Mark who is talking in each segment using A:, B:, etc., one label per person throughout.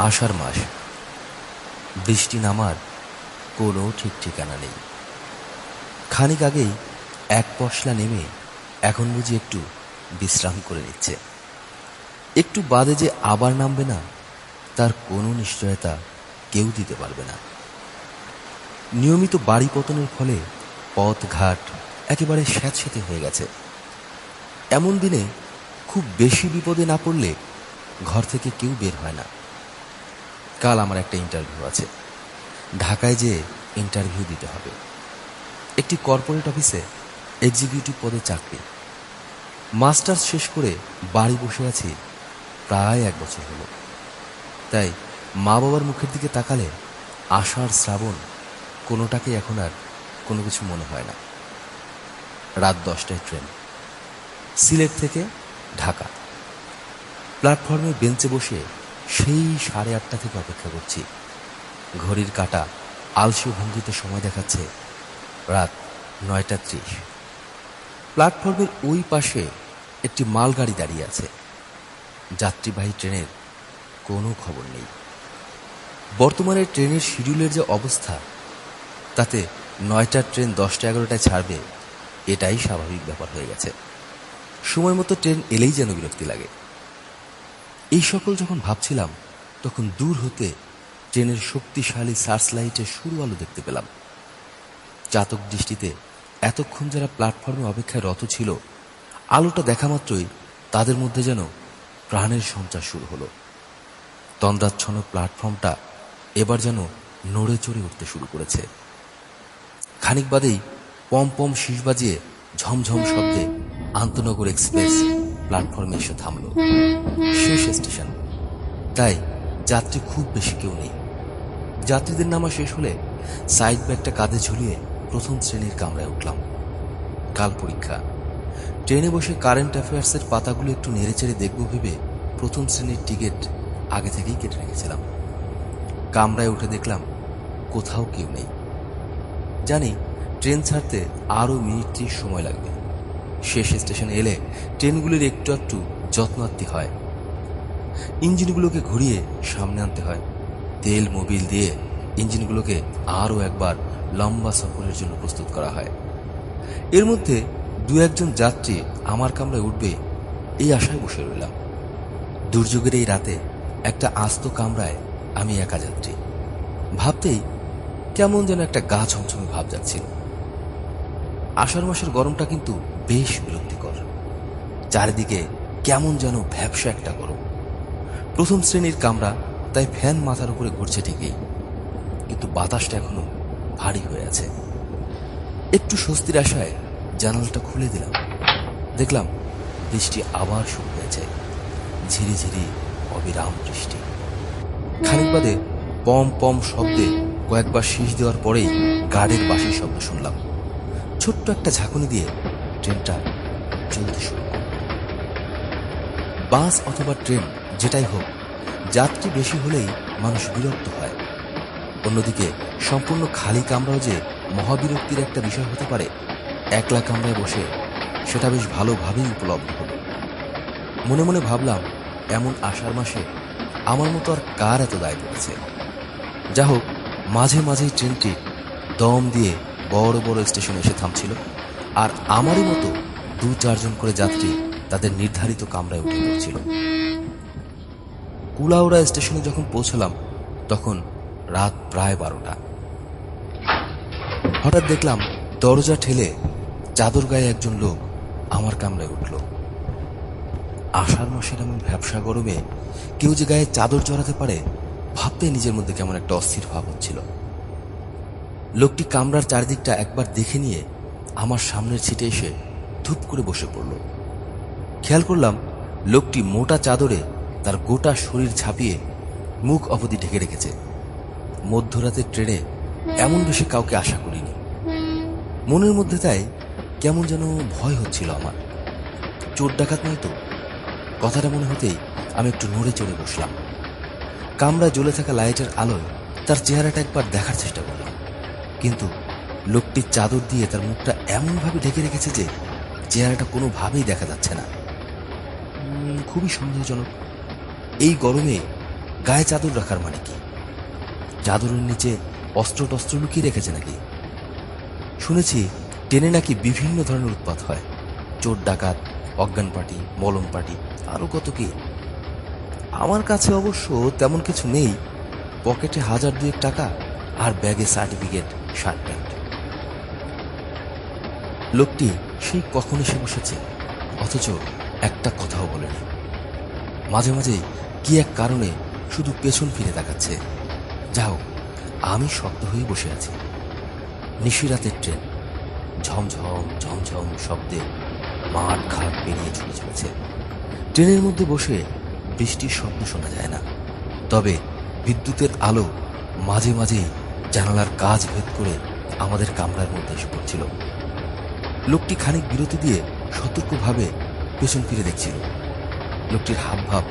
A: আষাঢ় মাস। বৃষ্টি নামার কোনো ঠিক ঠিকানা নেই। খানিক আগেই এক পশলা নেমে এখন বুঝি একটু বিশ্রাম করে নিচ্ছে। একটু বাদে যে আবার নামবে না, তার কোনো নিশ্চয়তা কেউ দিতে পারবে না। নিয়মিত বাড়ি পতনের ফলে পথ ঘাট একেবারে স্যাঁতস্যাঁতে হয়ে গেছে। এমন দিনে খুব বেশি বিপদে না পড়লে ঘর থেকে কেউ বের হয় না। কাল আমার একটা ইন্টারভিউ আছে। ঢাকায় যে ইন্টারভিউ দিতে হবে। একটি কর্পোরেট অফিসে এক্সিকিউটিভ পদে চাকরি। মাস্টার্স শেষ করে বাড়ি বসে আছি প্রায় এক বছর হলো। তাই মা বাবার মুখের দিকে তাকালে আষাঢ় শ্রাবণ কোনোটাকে এখন আর কোনো কিছু মনে হয় না। রাত দশটায় ট্রেন। সিলেট থেকে ঢাকা। প্ল্যাটফর্মে বেঞ্চে বসে সেই সাড়ে আটটা থেকে অপেক্ষা করছি। ঘড়ির কাটা আলসে ভঙ্গিতে সময় দেখাচ্ছে রাত নয়টা ত্রিশ। প্ল্যাটফর্মের ওই পাশে একটি মালগাড়ি দাঁড়িয়ে আছে। যাত্রীবাহী ট্রেনের কোনো খবর নেই। বর্তমানে ট্রেনের শিডিউলের যে অবস্থা, তাতে নয়টার ট্রেন দশটা এগারোটায় ছাড়বে, এটাই স্বাভাবিক ব্যাপার হয়ে গেছে। সময় মতো ট্রেন এলেই যেন বিরক্তি লাগে। এই সকল যখন ভাবছিলাম, তখন দূর হতে ট্রেনের শক্তিশালী সার্চ লাইটের শুরু আলো দেখতে পেলাম। চাতক দৃষ্টিতে এতক্ষণ যারা প্ল্যাটফর্মে অপেক্ষায় রত ছিল, আলোটা দেখা মাত্রই তাদের মধ্যে যেন প্রাণের সঞ্চার শুরু হলো। তন্দ্রাচ্ছন্ন প্ল্যাটফর্মটা এবার যেন নড়ে চড়ে উঠতে শুরু করেছে। খানিক বাদেই পম পম শীষ বাজিয়ে ঝমঝম শব্দে আন্তনগর এক্সপ্রেস প্ল্যাটফর্মে এসে থামল। শেষ স্টেশন। তাই যাত্রী খুব বেশি কেউ নেই। যাত্রীদের নামা শেষ হলে সাইড ব্যাগটা কাঁধে ঝুলিয়ে প্রথম শ্রেণির কামরায় উঠলাম। কাল পরীক্ষা। ট্রেনে বসে কারেন্ট অ্যাফেয়ার্সের পাতাগুলো একটু নেড়েচেড়ে দেখব ভেবে প্রথম শ্রেণির টিকিট আগে থেকেই কেটে রেখেছিলাম। কামরায় উঠে দেখলাম কোথাও কেউ নেই। জানি ট্রেন ছাড়তে আরও মিনিট ত্রিশ সময় লাগবে। শেষ স্টেশনে এলে ট্রেনগুলির একটু একটু যত্নার্থী হয়। ইঞ্জিনগুলোকে ঘুরিয়ে সামনে আনতে হয়। তেল মোবিল দিয়ে ইঞ্জিনগুলোকে আরও একবার লম্বা সফরের জন্য প্রস্তুত করা হয়। এর মধ্যে দু একজন যাত্রী আমার কামরায় উঠবে এই আশায় বসে রইলাম। দুর্যোগের এই রাতে একটা আস্ত কামরায় আমি একা যাত্রী। ভাবতেই কেমন যেন একটা গা ছমছমে ভাব যাচ্ছিল। আষাঢ় মাসের গরমটা কিন্তু বেশ বিরক্তিকর। চারিদিকে কেমন যেন ভ্যাবসা একটা গরম। প্রথম শ্রেণির কামরা তাই ফ্যান মাথার উপরে ঘুরছে ঠিকই, কিন্তু বাতাসটা এখনও ভারী হয়ে আছে। একটু স্বস্তির আশায় জানালাটা খুলে দিলাম। দেখলাম বৃষ্টি আবার শুরু হয়েছে। ঝিরি ঝিরি অবিরাম বৃষ্টি। খানিক বাদে পম পম শব্দে কয়েকবার শীষ দেওয়ার পরেই গার্ডের বাঁশির শব্দ শুনলাম। ছোট্ট একটা ঝাঁকুনি দিয়ে ট্রেনটা চলতে শুরু করল। বাস অথবা ট্রেন, যেটাই হোক, যাত্রী বেশি হলেই মানুষ বিরক্ত হয়। অন্যদিকে, সম্পূর্ণ খালি কামরাও যে মহাবিরক্তির একটা বিষয় হতে পারে, একলা কামরায় বসে সেটা বেশ ভালোভাবেই উপলব্ধ হলো মনে মনে ভাবলাম, এমন আষাঢ় মাসে আমার মতো আর কার এত দায় পড়েছে? যা হোক মাঝে মাঝেই ট্রেনটি দম দিয়ে বড় বড় স্টেশনে এসে থামছিল। আর আমারই মতো দু চারজন করে যাত্রী তাদের নির্ধারিত কামরায় উঠে পড়ছিল। কুলাউড়া স্টেশনে যখন পৌঁছলাম, তখন রাত প্রায় বারোটা। হঠাৎ দেখলাম দরজা ঠেলে চাদর গায়ে একজন লোক আমার কামরায় উঠল। আষাঢ় মাসের এমন ব্যবসা গরমে কেউ যে গায়ে চাদর চড়াতে পারে, ভাবতে নিজের মধ্যে কেমন একটা অস্থির ভাব হচ্ছিল। লোকটি কামরার চারিদিকটা একবার দেখে নিয়ে আমার সামনের ছিটে এসে ধূপ করে বসে পড়ল। খেয়াল করলাম, লোকটি মোটা চাদরে তার গোটা শরীর ছাপিয়ে মুখ অবধি ঢেকে রেখেছে। মধ্যরাতের ট্রেনে এমন বেশি কাউকে আশা করিনি। মনের মধ্যে তাই কেমন যেন ভয় হচ্ছিল আমার। চোর ডাকাত নয় তো? কথাটা মনে হতেই আমি একটু নড়ে চড়ে বসলাম। কামরা জ্বলে থাকা লাইটের আলোয় তার চেহারাটা একবার দেখার চেষ্টা করলাম। কিন্তু লোকটির চাদর দিয়ে তার মুখটা এমনভাবে ঢেকে রেখেছে যে চেহারাটা কোনোভাবেই দেখা যাচ্ছে না। খুবই সন্দেহজনক। এই গরমে গায়ে চাদর রাখার মানে কি? চাদরের নিচে অস্ত্র টস্ত্র লুকিয়ে রেখেছে নাকি? শুনেছি টেনে নাকি বিভিন্ন ধরনের উৎপাত হয়। চোর ডাকাত, অজ্ঞান পার্টি, মলম পার্টি আরও কত কি। আমার কাছে অবশ্য তেমন কিছু নেই। পকেটে হাজার দুয়েক টাকা আর ব্যাগে সার্টিফিকেট প্যান্ট। লোকটি সেই কখন এসে বসেছে, অথচ একটা কথাও বলেনি। মাঝে মাঝে কি এক কারণে শুধু পেছন ফিরে তাকাচ্ছে। যাও আমি শক্ত হয়ে বসে আছি। নিশিরাতের ট্রেন, ঝমঝম ঝমঝম শব্দে মাঠ ঘাট পেরিয়ে ছুটে চলেছে। ট্রেনের মধ্যে বসে বৃষ্টির শব্দ শোনা যায় না। তবে বিদ্যুতের আলো মাঝে মাঝেই জানালার কাজ ভেদ করে আমাদের কামরার মধ্যে এসে পড়ছিল। লোকটি খানিক বিরতি দিয়ে সতর্কভাবে পেছন ফিরে দেখছিল। লোকটির হাব ভাব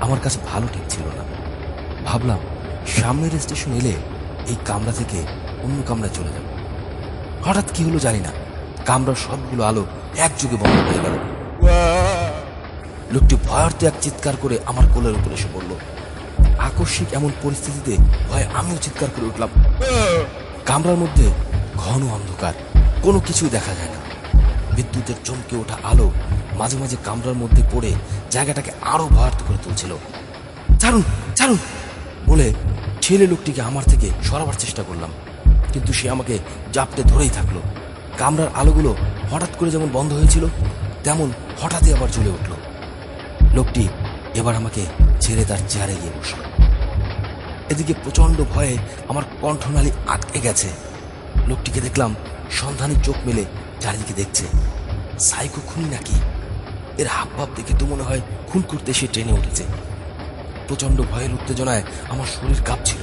A: আমার কাছে ভালো ঠিক ছিল না। ভাবলাম, সামনের স্টেশন এলে এই কামরা থেকে অন্য কামরায় চলে যাব। হঠাৎ কি হলো জানি না। কামরার সবগুলো আলো একযোগে বন্ধ হয়ে গেল। লোকটি ভয়ার্থ এক চিৎকার করে আমার কোলের উপর এসে পড়ল। আকস্মিক এমন পরিস্থিতিতে ভয়ে আমিও চিৎকার করে উঠলাম। কামরার মধ্যে ঘন অন্ধকার, কোনো কিছুই দেখা যায় না। বিদ্যুতের চমকে ওঠা আলো মাঝে মাঝে কামরার মধ্যে পড়ে জায়গাটাকে আরও ভয়ার্থ করে তুলছিল। ছাড়ুন ছাড়ুন! বলে ছেলে লোকটিকে আমার থেকে সরাবার চেষ্টা করলাম। কিন্তু সে আমাকে জাপটে ধরেই থাকল। কামরার আলোগুলো হঠাৎ করে যেমন বন্ধ হয়েছিল, তেমন হঠাৎই আবার জ্বলে উঠল। লোকটি এবার আমাকে ছেড়ে তার চেয়ারে গিয়ে বসল। এদিকে প্রচণ্ড ভয়ে আমার কণ্ঠনালী আটকে গেছে। লোকটিকে দেখলাম সন্ধানী চোখ মেলে চারিদিকে দেখছে সাইকো খুনি নাকি? এর হাব ভাব দেখে তো মনে হয় খুন করতে সে ট্রেনে উঠেছে। প্রচণ্ড ভয়ের উত্তেজনায় আমার শরীর কাঁপছিল।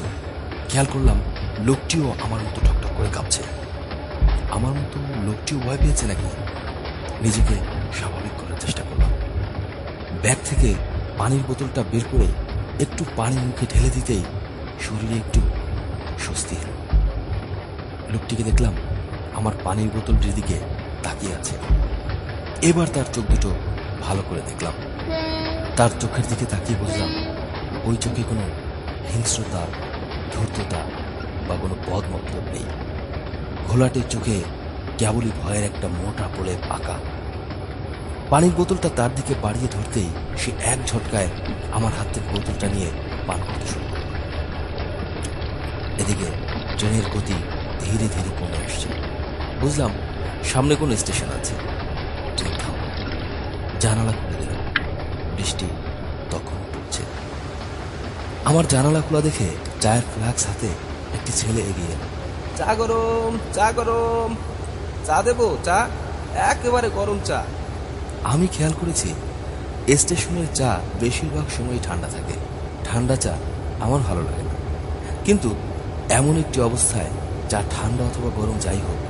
A: খেয়াল করলাম লোকটিও আমার মতো ঠকঠক করে কাঁপছে। আমার মতো লোকটিও ভয় পেয়েছে নাকি? নিজেকে স্বাভাবিক করার চেষ্টা করলাম। ব্যাগ থেকে পানির বোতলটা বের করে একটু পানি মুখে ঢেলে দিতেই শরীরে একটু স্বস্তি এলো। লোকটিকে দেখলাম আমার পানির বোতলটির দিকে তাকিয়ে আছে। এবার তার চোখ দুটো ভালো করে দেখলাম। তার চোখের দিকে তাকিয়ে বুঝলাম ওই চোখে কোনো হিংস্রতা, ধূর্ততা বা কোনো পদ মতলব নেই। ঘোলাটের চোখে কেবলই ভয়ের একটা মোটা পোলে পাকা পানির বোতলটা তার দিকে বাড়িয়ে ধরতেই সে এক ঝটকায় আমার হাত থেকে বোতলটা নিয়ে পান করতে শুরু এদিকে ট্রেনের গতি ধীরে ধীরে কমে আসছে। বুঝলাম সামনে কোনো স্টেশন আছে। ট্রেন থামল জানালা খুলে দিল বৃষ্টি তখন পড়ছে। আমার জানালা খোলা দেখে চায়ের ফ্লাক্স হাতে একটি ছেলে এগিয়ে এলো।
B: চা গরম চা গরম। চা দেবো? চা? একেবারে গরম চা।
A: আমি খেয়াল করেছি স্টেশনের চা বেশিরভাগ সময় ঠান্ডা থাকে। ঠান্ডা চা আমার ভালো লাগে না। কিন্তু এমন একটি অবস্থায় চা ঠান্ডা অথবা গরম যাই হোক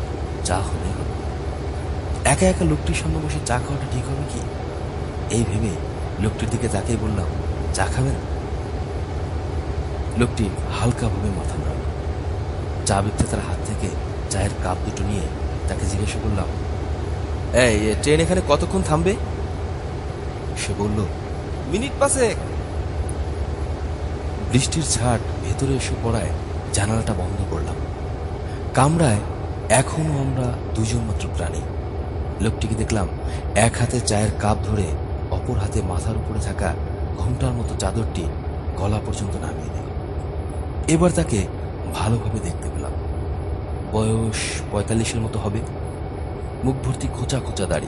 A: চা হবে? একা একা লোকটির সামনে বসে চা খাওয়াটা ঠিক হবে কি? এই ভেবে লোকটির দিকে তাকিয়ে বললাম, চা খাবেন লোকটি হালকাভাবে মাথা নাড়ল। চা বিক্রেতার হাত থেকে চায়ের কাপ দুটো নিয়ে তাকে জিজ্ঞাসা করলাম, এই ট্রেন এখানে কতক্ষণ থামবে? সে বলল,
B: মিনিট পাশে
A: বৃষ্টির ছাট ভেতরে এসে পড়ায় জানালাটা বন্ধ করলাম। কামরায় এখনও আমরা দুজন মাত্র প্রাণী। লোকটিকে দেখলাম এক হাতে চায়ের কাপ ধরে অপর হাতে মাথার উপরে থাকা ঘুমটার মতো চাদরটি গলা পর্যন্ত নামিয়ে দিল। এবার তাকে ভালোভাবে দেখতে পেলাম। বয়স পঁয়তাল্লিশের মতো হবে। মুখ ভর্তি খোঁচা খোঁচা দাড়ি।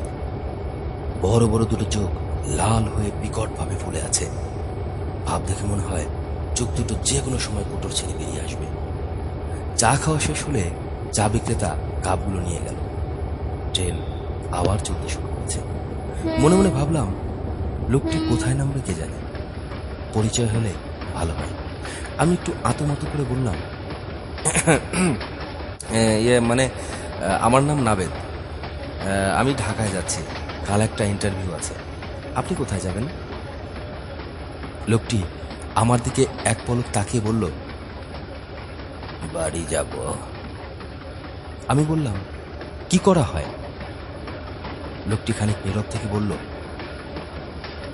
A: বড় বড় দুটো চোখ লাল হয়ে বিকটভাবে ফুলে আছে। ভাব দেখে মনে হয় চোখ দুটো যে কোনো সময় কোটর ছেড়ে বেরিয়ে আসবে। চা খাওয়া শেষ হলে চা বিক্রেতা কাপগুলো নিয়ে গেল। ট্রেন আবার চলতে শুরু করেছে। মনে মনে ভাবলাম লোকটি কোথায় নামবে কে জানে? পরিচয় হলে ভালো হয়। আমি একটু আতমাতো করে বললাম ইয়ে মানে আমার নাম নাবেদ। আমি ঢাকায় যাচ্ছি। কাল একটা ইন্টারভিউ আছে। আপনি কোথায় যাবেন? লোকটি আমার দিকে এক পলক তাকিয়ে বলল বাড়ি যাব। আমি বললাম, কি করা হয়? লোকটি খানিক নীরব থেকে বলল,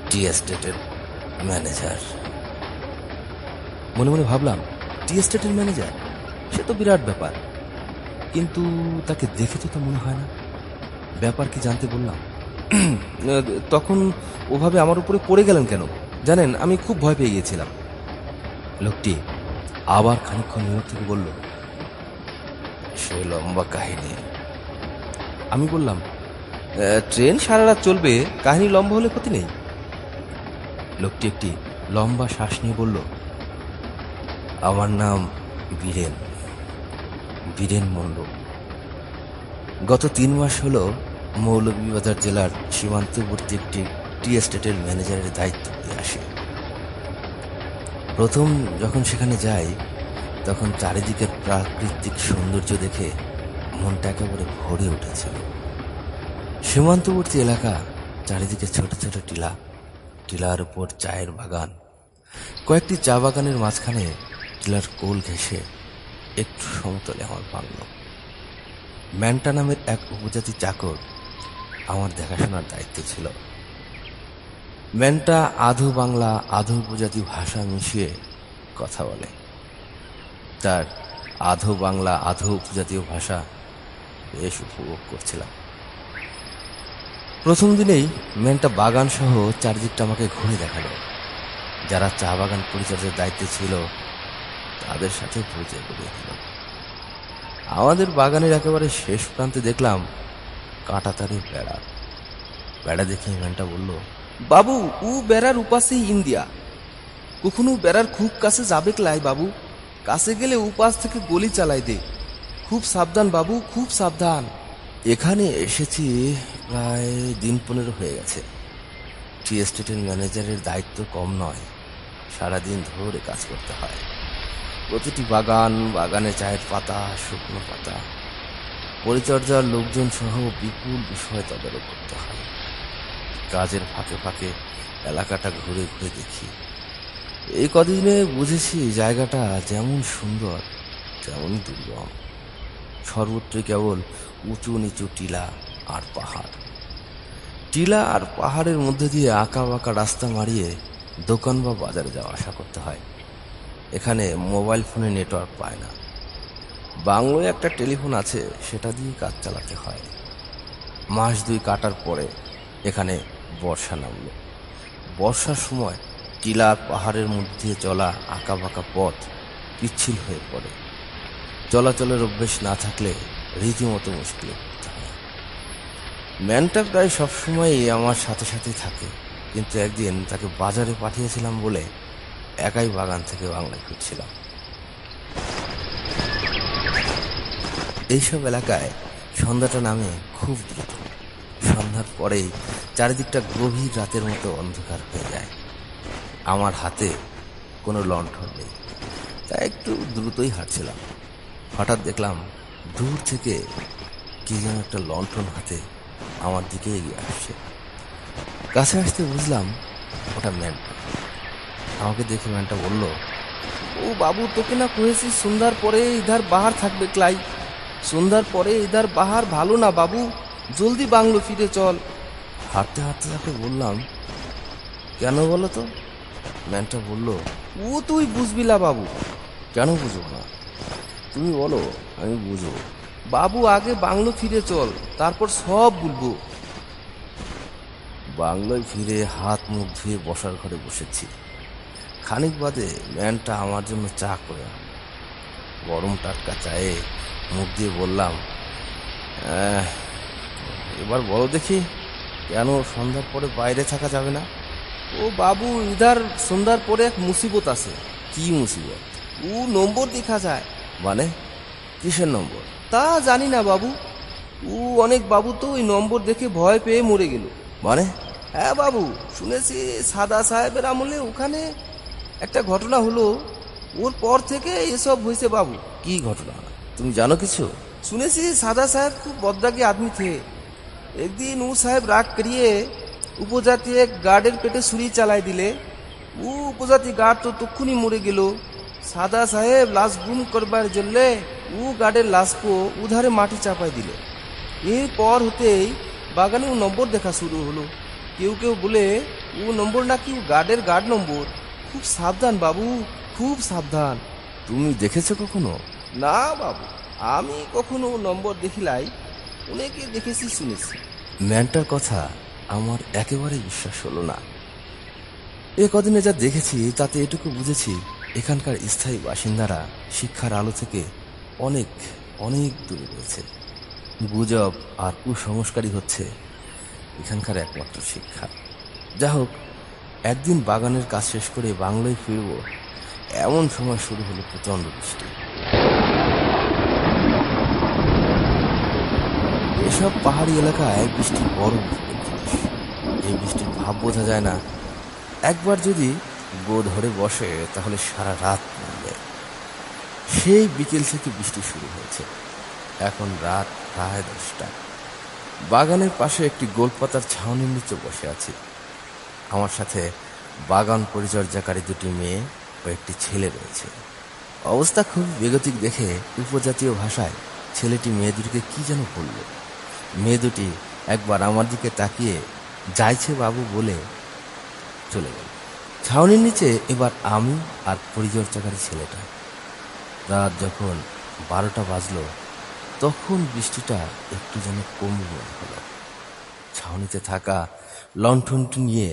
A: টি এস্টেটের ম্যানেজার। মনে মনে ভাবলাম, টি এস্টেটের ম্যানেজার? সে তো বিরাট ব্যাপার। কিন্তু তাকে দেখে তো মনে হয় না। ব্যাপার কি জানতে বললাম তখন ওভাবে আমার উপরে পড়ে গেলেন কেন? জানেন, আমি খুব ভয় পেয়ে গিয়েছিলাম। লোকটি আবার খানিকক্ষণ নীরব থেকে বলল সে লম্বা কাহিনী। আমি বললাম "আহ, ট্রেন সারা রাত চলবে কাহিনী লম্বা হলে ক্ষতি নেই। লোকটি একটি লম্বা শ্বাস নিয়ে বলল আমার নাম বীরেন। বীরেন মণ্ডল। গত তিন মাস হলো মৌলভীবাজার জেলার সীমান্তবর্তী একটি টি এস্টেটের ম্যানেজারের দায়িত্ব আসে। প্রথম যখন সেখানে যাই তখন চারিদিকের প্রাকৃতিক সৌন্দর্য দেখে মনটা একেবারে ভরে উঠেছিল। সীমান্তবর্তী এলাকা চারিদিকে ছোট ছোট টিলা, টিলার উপর চায়ের বাগান। কয়েকটি চা বাগানের মাঝখানে টিলার কোল ঘেঁষে একটু সমতলে আমার বাংল ম্যান্টা নামের এক উপজাতি চাকর আমার দেখাশোনার দায়িত্ব ছিল। ম্যান্টা আধো বাংলা, আধো উপজাতি ভাষা মিশিয়ে কথা বলে। তার আধো বাংলা, আধো উপজাতীয় ভাষা বেশ উপভোগ করছিলাম। প্রথম দিনেই ম্যানটা বাগান সহ চারদিকটা আমাকে ঘুরে দেখাল। যারা চা বাগান পরিচর্যার দায়িত্বে ছিল, তাদের সাথে পরিচয় করিয়ে দিল। আমাদের বাগানের একেবারে শেষ প্রান্তে দেখলাম কাঁটাতারি বেড়া। বেড়া দেখে ম্যানটা বলল,
B: বাবু, উ বেড়ার উপাসে ইন্ডিয়া। কখনো বেড়ার খুব কাছে যাবে ক্লাই বাবু? কাছে গেলে উপাস থেকে গলি চালাই দে। খুব সাবধান বাবু, খুব সাবধান।
A: এখানে এসেছি প্রায় দিন পনেরো হয়ে গেছে। টি এস্টেটের ম্যানেজারের দায়িত্ব কম নয়। সারাদিন ধরে কাজ করতে হয়। প্রতিটি বাগান, বাগানে চায়ের পাতা, শুকনো পাতা। পরিচর্যার লোকজন সহ বিপুল বিষয় তদারক করতে হয়। কাজের ফাঁকে ফাঁকে এলাকাটা ঘুরে ঘুরে দেখি। এই কদিনে বুঝেছি জায়গাটা যেমন সুন্দর তেমন দুর্গম। সর্বত্র কেবল উঁচু নিচু টিলা আর পাহাড়। টিলা আর পাহাড়ের মধ্যে দিয়ে আঁকা বাঁকা রাস্তা মারিয়ে দোকান বা বাজারে যাওয়া আসা করতে হয়। এখানে মোবাইল ফোনে নেটওয়ার্ক পায় না। বাংলোয় একটা টেলিফোন আছে, সেটা দিয়ে কাজ চালাতে হয়। মাস দুই কাটার পরে এখানে বর্ষা নামলো। বর্ষার সময় টিলা পাহাড়ের মধ্যে চলা আঁকা বাঁকা পথ পিচ্ছিল হয়ে পড়ে। চলাচলের অভ্যেস না থাকলে রীতিমতো মুশকিলে হয় ম্যানটা প্রায় সবসময়ই আমার সাথে সাথে থাকে, কিন্তু একদিন তাকে বাজারে পাঠিয়েছিলাম বলে একাই বাগান থেকে বাংলায় ফিরছিলাম। এইসব এলাকায় সন্ধ্যাটা নামে খুব দ্রুত। সন্ধ্যার পরেই চারিদিকটা গভীর রাতের মতো অন্ধকার হয়ে যায়। আমার হাতে কোনো লণ্ঠন নেই। তাই একটু দ্রুতই হাঁটছিলাম। হঠাৎ দেখলাম দূর থেকে কি যেন একটা লণ্ঠন হাতে আমার দিকে এগিয়ে আসছে। কাছে আসতে বুঝলাম ওটা ম্যানটা। আমাকে দেখে ম্যানটা বলল,
B: ও বাবু, তোকে না কয়েছি সন্ধ্যার পরে ইধার বাহার থাকবে ক্লাই। সন্ধ্যার পরে ইধার বাহার ভালো না বাবু, জলদি বাংলো ফিরে চল।
A: হাঁটতে হাঁটতে তাকে বললাম, কেন বলো তো? ম্যানটা বলল
B: ও তুই বুঝবিলা বাবু।
A: কেন বুঝব না? তুমি বলো আমি বুঝব।
B: বাবু আগে বাংলো ফিরে চল তারপর সব বলব।
A: বাংলোয় ফিরে হাত মুখ ধুয়ে বসার ঘরে বসেছি। খানিক বাদে ম্যানটা আমার জন্য চা করে গরম টাটকা চায়ে মুখ দিয়ে বললাম "আহ, এবার বলো দেখি কেন সন্ধ্যার পরে বাইরে থাকা যাবে না?
B: ও বাবু ইধার সন্ধ্যার পরে এক মুসিবত আছে।
A: কি মুসিবত?
B: ও নম্বর দেখা যায়।
A: মানে? কিসের নম্বর?
B: তা জানি না বাবু। ও অনেক বাবু তো ওই নম্বর দেখে ভয় পেয়ে মরে গেল।
A: মানে?
B: হ্যাঁ বাবু শুনেছি সাদা সাহেবের আমলে ওখানে একটা ঘটনা হলো। ওর পর থেকে এসব হয়েছে বাবু।
A: কি ঘটনা? তুমি জানো কিছু?
B: শুনেছি সাদা সাহেব খুব বদরাগী আদমি থে। একদিন ও সাহেব রাগ করিয়ে উপজাতি এক গার্ডের পেটে ছুরি চালাই দিলে। ও উপজাতি গার্ড তো তক্ষুনি মরে গেল। সাদা সাহেব লাশ গুম করবার জন্যে উ গার্ডের লাশকো উধারে মাটি চাপাই দিল। এরপর হতেই বাগানে ও নম্বর দেখা শুরু হলো। কেউ কেউ বলে ও নম্বর নাকি গার্ডের গার্ড নম্বর। খুব সাবধান বাবু খুব সাবধান।
A: তুমি দেখেছ কখনো?
B: না বাবু আমি কখনো ও নম্বর দেখিলাই অনেকে দেখেছি শুনেছি।
A: ম্যানটার কথা আমার একেবারে বিশ্বাস হলো না। এ কদিনে যা দেখেছি, তাতে এটুকু বুঝেছি, এখানকার স্থায়ী বাসিন্দারা শিক্ষার আলো থেকে অনেক অনেক দূরে রয়েছে। গুজব আর কুসংস্কারই হচ্ছে এখানকার একমাত্র শিক্ষা। যা হোক, একদিন বাগানের কাজ শেষ করে বাংলায় ফিরব, এমন সময় শুরু হলো প্রচণ্ড বৃষ্টি। এসব পাহাড়ি এলাকায় বৃষ্টি বড় এই বৃষ্টির ভাব বোঝা যায় না। একবার যদি গো ধরে বসে, তাহলে সারা রাত পড়বে সেই বিকেল থেকে বৃষ্টি শুরু হয়েছে। এখন রাত প্রায় দশটা। বাগানের পাশে একটি গোলপাতার ছাউনির নিচে বসে আছি। আমার সাথে বাগান পরিচর্যাকারী দুটি মেয়ে ও একটি ছেলে রয়েছে। অবস্থা খুব বেগতিক দেখে উপজাতীয় ভাষায় ছেলেটি মেয়ে দুটিকে কী যেন বলল। মেয়ে দুটি একবার আমার দিকে তাকিয়ে যাইছে বাবু বলে চলে গেল। ছাউনির নিচে এবার আমি আর পরিচর্যাকারী ছেলেটা। রাত যখন বারোটা বাজলো, তখন বৃষ্টিটা একটু যেন কমল হলো। ছাউনিতে থাকা লণ্ঠনটি নিয়ে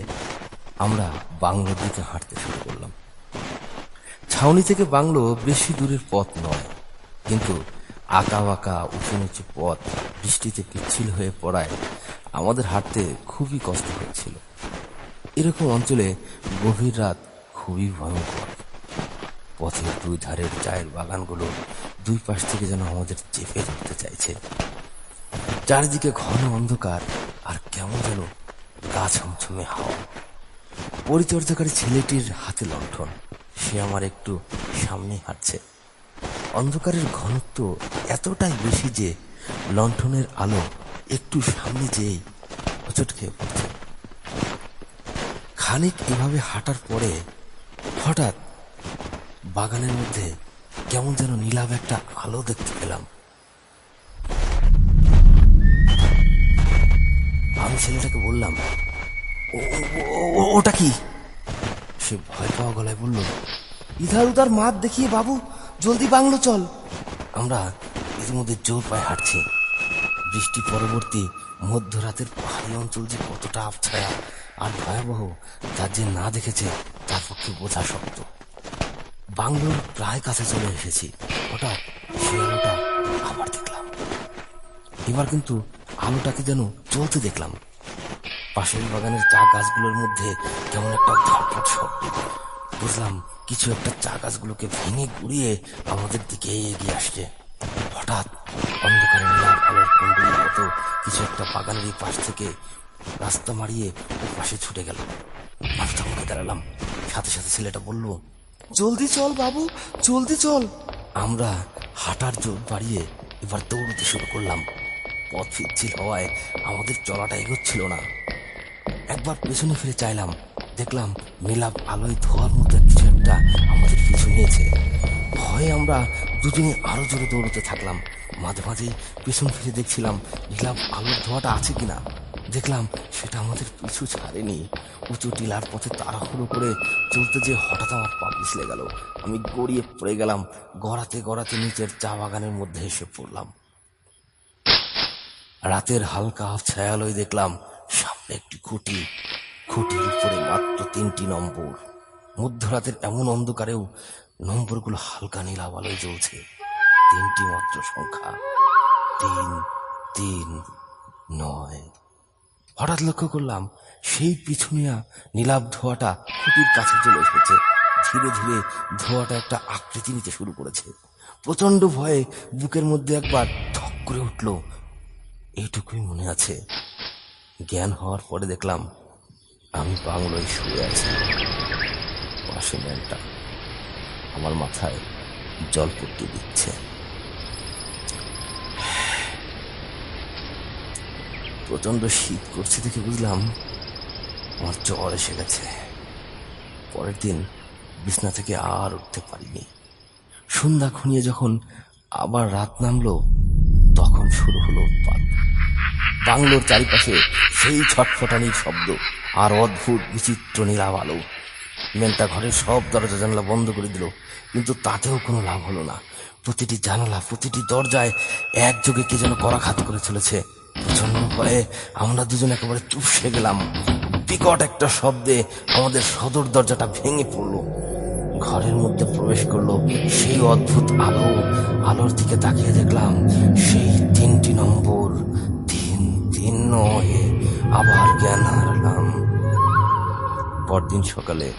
A: আমরা বাংলোর দিকে হাঁটতে শুরু করলাম। ছাউনি থেকে বাংলো বেশি দূরের পথ নয়, কিন্তু আঁকা বাঁকা উঁচু নিচু পথ বৃষ্টিতে পিচ্ছিল হয়ে পড়ায় আমাদের হাঁটতে খুবই কষ্ট হচ্ছিল এরকম অঞ্চলে গভীর রাত খুবই ভয়ঙ্কর। পথের দুই ধারের চায়ের বাগানগুলো দুই পাশ থেকে যেন আমাদের চেপে ধরতে চাইছে। চারিদিকে ঘন অন্ধকার আর কেমন যেন গা ছমছমে হাওয়া। পরিচর্যাকারী ছেলেটির হাতে লণ্ঠন। সে আমার একটু সামনে হাঁটছে। অন্ধকারের ঘনত্ব এতটাই বেশি যে লণ্ঠনের আলো একটু সামনে যেই হোঁচট খেয়ে পড়ছে। খানিক এভাবে হাঁটার পরে হঠাৎ বাগানের মধ্যে কেমন যেন নীলাভ একটা আলো দেখতে পেলাম। আমি ছেলেটাকে বললাম, "ও- ও- ও- ও- ওটা কি? সে ভয় পাওয়া গলায় বলল,
B: ইধার উধার মাঠ দেখিয়ে বাবু, জলদি বাংলো চল।
A: আমরা এর মধ্যে জোর পায়ে হাঁটছি। বৃষ্টি পরবর্তী মধ্যরাতের পাহাড়ি অঞ্চল যে কতটা আবছায়া আর ভয়াবহ তার যে না দেখেছে, তার পক্ষে বোঝা শক্ত। বাংলোর প্রায় কাছে চলে এসেছি। হঠাৎ সে আলোটা আবার দেখলাম। এবার কিন্তু আলোটাকে যেন চলতে দেখলাম। পাশের বাগানের চা গাছগুলোর মধ্যে কেমন একটা ধরপট শব্দ বুঝলাম কিছু একটা চা গাছগুলোকে ভেঙে গুড়িয়ে আমাদের দিকে এগিয়ে আসছে। হঠাৎ আলোর কুণ্ডলীর মতো কিছু একটা বাগানের পাশ থেকে রাস্তা মারিয়ে ও পাশে ছুটে গেল। আমি থমকে দাঁড়ালাম। সাথে সাথে ছেলেটা বলল,
B: জলদি চল বাবু, জলদি চল।
A: আমরা হাঁটার জোর বাড়িয়ে এবার দৌড়তে শুরু করলাম। পথ পিচ্ছিল হওয়ায় আমাদের চলাটা এগোচ্ছিল না। একবার পেছনে ফিরে চাইলাম। দেখলাম নীলাভ আলোয় ধোয়ার মতো কিছু একটা আমাদের পিছু নিয়েছে। ভয়ে আমরা দুজনে আরও জোরে দৌড়তে থাকলাম। মাঝে মাঝেই পেছন ফিরে দেখছিলাম নীলাভ আলোর ধোয়াটা আছে কিনা। দেখলাম সেটা আমাদের পিছু ছাড়েনি। উঁচু টিলার পথে তাড়াহুড়ো করে চলতে যে হঠাৎ আমার পা পিছলে গেল। আমি গড়িয়ে পড়ে গেলাম, গড়াতে গড়াতে নিচের চা বাগানের মধ্যে এসে পড়লাম। রাতের হালকা ছায়ালয় দেখলাম, সামনে একটি খুঁটি। খুঁটির উপরে মাত্র তিনটি নম্বর। মধ্যরাতের এমন অন্ধকারেও নম্বরগুলো হালকা নীলাভ আলোয় জ্বলছে। তিনটি মাত্র সংখ্যা। তিন তিন, নয়। হঠাৎ লক্ষ্য করলাম, সেই পিছনিয়া নীলাভ ধোয়াটা খুঁটির কাছে চলে এসেছে। ধীরে ধীরে ধোয়াটা একটা আকৃতি নিতে শুরু করেছে। প্রচণ্ড ভয়ে বুকের মধ্যে একবার ধক করে উঠল। এইটুকুই মনে আছে। জ্ঞান হওয়ার পরে দেখলাম, আমি বাংলোয় শুয়ে আছি। পাশে ম্যানটা আমার মাথায় জল পড়তে দিচ্ছে। প্রচণ্ড শীত করছে দেখে বুঝলাম আমার জ্বর এসে গেছে। পরের দিন বিছনা থেকে আর উঠতে পারিনি। সন্ধ্যা খুঁড়িয়ে যখন আবার রাত নামলো, তখন শুরু হলো উৎপাত। বাংলোর চারিপাশে সেই ছটফটানির শব্দ আর অদ্ভুত বিচিত্র নীলাভ আলো। মেনটা ঘরের সব দরজা জানলা বন্ধ করে দিল, কিন্তু তাতেও কোনো লাভ হলো না। প্রতিটি জানালা, প্রতিটি দরজায় একযোগে কে যেন করাঘাত করে চলেছে। প্রচণ্ড ভয়ে আমরা দুজন একেবারে চুপসে গেলাম। বিকট একটা শব্দে আমাদের সদর দরজাটা ভেঙে পড়ল। ঘরের মধ্যে প্রবেশ করল সেই অদ্ভুত আলো। আলোর দিকে তাকিয়ে দেখলাম সেই তিনটি নম্বর। তিন তিন নয়, আবার জ্ঞান হারালাম। পরদিন সকালে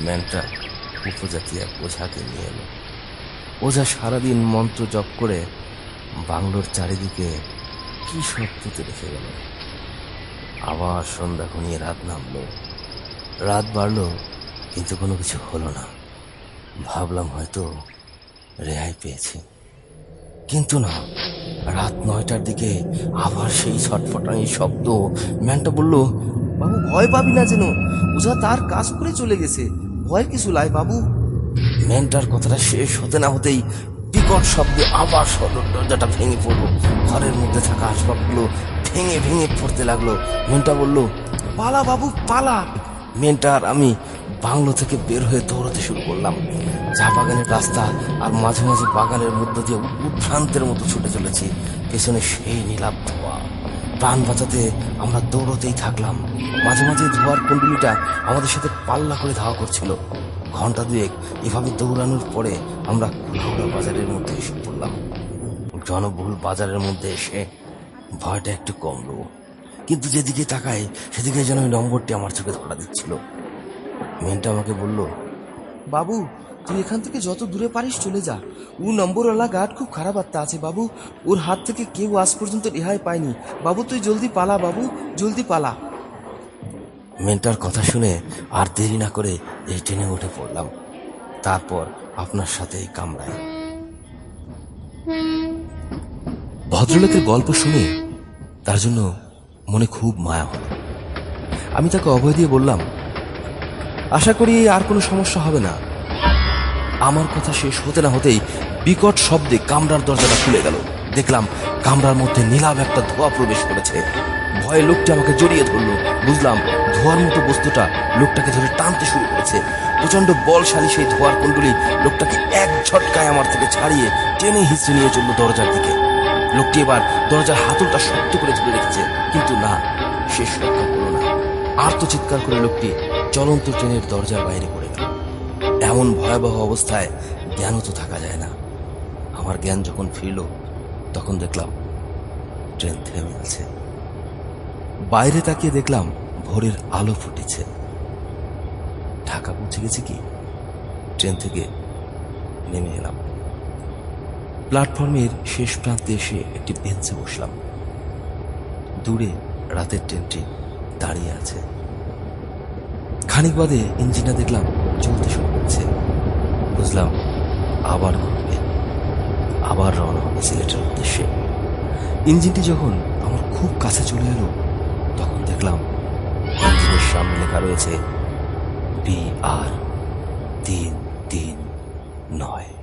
A: ম্যানটা উপজাতি এক ওঝাকে নিয়ে এলো। ওঝা সারাদিন মন্ত্র জপ করে বাংলোর চারিদিকে কি সব পুঁতে রেখে গেল। আবার সন্ধ্যা ঘনিয়ে রাত নামলো। রাত বাড়লো, কিন্তু কোনো কিছু হলো না। ভাবলাম হয়তো রেহাই পেয়েছি। কিন্তু না, রাত নয়টার দিকে আবার সেই ছটফটানি শব্দ। ম্যানটা বলল
B: বাবু ভয় পাবি না যেন। ওঝা তার কাজ করে চলে গেছে। ভয় কিছু লাই বাবু।
A: ম্যানটার কথাটা শেষ হতে না হতেই বিকট শব্দে আবার সদর দরজাটা ভেঙে পড়ল। ঘরের মধ্যে থাকা আসবাবগুলো ভেঙে ভেঙে পড়তে লাগল। মেনটা বলল,
B: পালা বাবু, পালা।
A: মেনটা আর আমি বাংলো থেকে বের হয়ে দৌড়াতে শুরু করলাম। চা বাগানের রাস্তা আর মাঝে মাঝে বাগানের মধ্য দিয়ে উদ্ভ্রান্তের মতো ছুটে চলেছি। পেছনে সেই নীলাভ ধোয়া। প্রাণ বাঁচাতে আমরা দৌড়তেই থাকলাম। মাঝে মাঝে ধোয়ার কুণ্ডুলিটা আমাদের সাথে পাল্লা করে ধাওয়া করছিল। ঘণ্টা দুয়েক এভাবে দৌড়ানোর পরে আমরা কুলাউড়া বাজারের মধ্যে এসে পড়লাম। জনবহুল বাজারের মধ্যে এসে ভয়টা একটু কমলো। কিন্তু যেদিকে তাকাই সেদিকে যেন ওই নম্বরটি আমার চোখে ধরা দিচ্ছিল। মেনটা আমাকে বলল,
B: বাবু তুই এখান থেকে যত দূরে পারিস চলে যা। ও নম্বরওয়ালা গার্ড খুব খারাপ আত্মা আছে, বাবু। ওর হাত থেকে কেউ আজ পর্যন্ত রেহাই পায়নি। বাবু, তুই জলদি পালা, বাবু। জলদি পালা।
A: মেন্টার কথা শুনে আর দেরি না করে এই ট্রেনে উঠে পড়লাম। তারপর আপনার সাথে এই কামরায়। ভদ্রলোকের গল্প শুনে তার জন্য মনে খুব মায়া হলো। আমি তাকে অভয় দিয়ে বললাম, আশা করি আর কোনো সমস্যা হবে না। আমার কথা শেষ হতে না হতেই বিকট শব্দে কামরার দরজাটা খুলে গেল। দেখলাম কামরার মধ্যে নীলাভ একটা ধোয়া প্রবেশ করেছে। ভয়ে লোকটি আমাকে জড়িয়ে ধরলো। বুঝলাম ধোয়ার মতো বস্তুটা লোকটাকে ধরে টানতে শুরু করেছে। প্রচণ্ড বলশালী সেই ধোয়ার কুণ্ডলি লোকটাকে এক ঝটকায় আমার থেকে ছাড়িয়ে টেনে হিসড়ে নিয়ে চলল দরজার দিকে। লোকটি এবার দরজার হাতলটা শক্ত করে ধরে রেখেছে। কিন্তু না শেষ রক্ষা করল না। আর্ত চিৎকার করে লোকটি চলন্ত ট্রেনের দরজার বাইরে পড়ে এমন ভয়াবহ অবস্থায় জ্ঞানও তো থাকা যায় না। আমার জ্ঞান যখন ফিরল, তখন দেখলাম ট্রেন থেমে আছে। বাইরে তাকিয়ে দেখলাম ভোরের আলো ফুটেছে। ঢাকা পৌঁছে গেছে কি? ট্রেন থেকে নেমে এলাম। প্ল্যাটফর্মের শেষ প্রান্তে এসে একটি বেঞ্চে বসলাম। দূরে রাতের ট্রেনটি দাঁড়িয়ে আছে। খানিক বাদে ইঞ্জিনটা দেখলাম চলতে শুরু করছে। বুঝলাম আবার ঘুরবে, আবার রওনা হবে সিলেটের উদ্দেশ্যে। ইঞ্জিনটি যখন আমার খুব কাছে চলে এলো, তখন দেখলাম ইঞ্জিনের সামনে লেখা রয়েছে বি আর তিন তিন নয়।